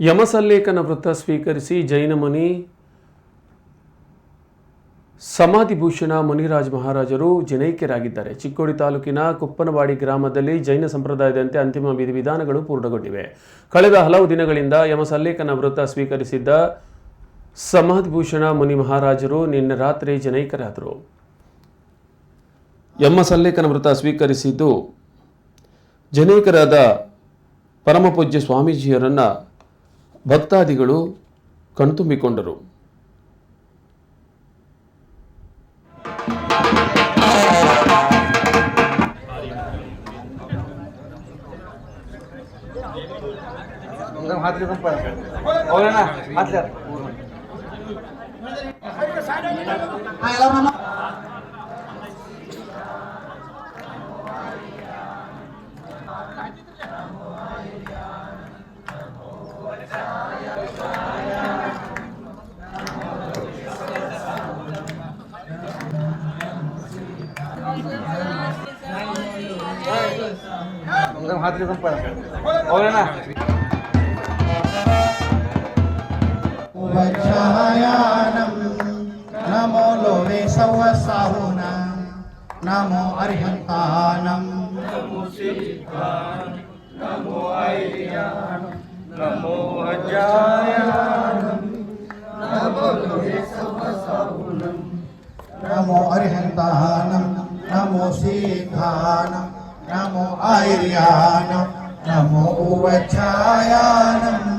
ಯಮಸಲ್ಲೇಖನ ವೃತ್ತ ಸ್ವೀಕರಿಸಿ ಜೈನ ಮುನಿ ಸಮಾಧಿಭೂಷಣ ಮುನಿರಾಜ್ ಮಹಾರಾಜರು ಜನೈಕ್ಯರಾಗಿದ್ದಾರೆ. ಚಿಕ್ಕೋಡಿ ತಾಲೂಕಿನ ಕುಪ್ಪನವಾಡಿ ಗ್ರಾಮದಲ್ಲಿ ಜೈನ ಸಂಪ್ರದಾಯದಂತೆ ಅಂತಿಮ ವಿಧಿವಿಧಾನಗಳು ಪೂರ್ಣಗೊಂಡಿವೆ. ಕಳೆದ ಹಲವು ದಿನಗಳಿಂದ ಯಮಸಲ್ಲೇಖನ ವೃತ್ತ ಸ್ವೀಕರಿಸಿದ್ದ ಸಮಾಧಿಭೂಷಣ ಮುನಿ ಮಹಾರಾಜರು ನಿನ್ನೆ ರಾತ್ರಿ ಜನೈಕರಾದರು ಯಮಸಲ್ಲೇಖನ ವೃತ್ತ ಸ್ವೀಕರಿಸಿದ್ದು ಜನೈಕರಾದ ಪರಮಪೂಜ್ಯ ಸ್ವಾಮೀಜಿಯರನ್ನು ಭಕ್ತಾದಿಗಳು ಕಣ್ತುಂಬಿಕೊಂಡರು हाथ एकदम पर और है ना नमो लोवे सौ साहुना, नमो अर्हंतानम नमो सिद्धान नमो आय्यान नमो अजायानम, नमो लोवे सौ साहुनम नमो अर्हंतानम नमो सिद्धानं नमो आर्यानं नमो उवच्छायानं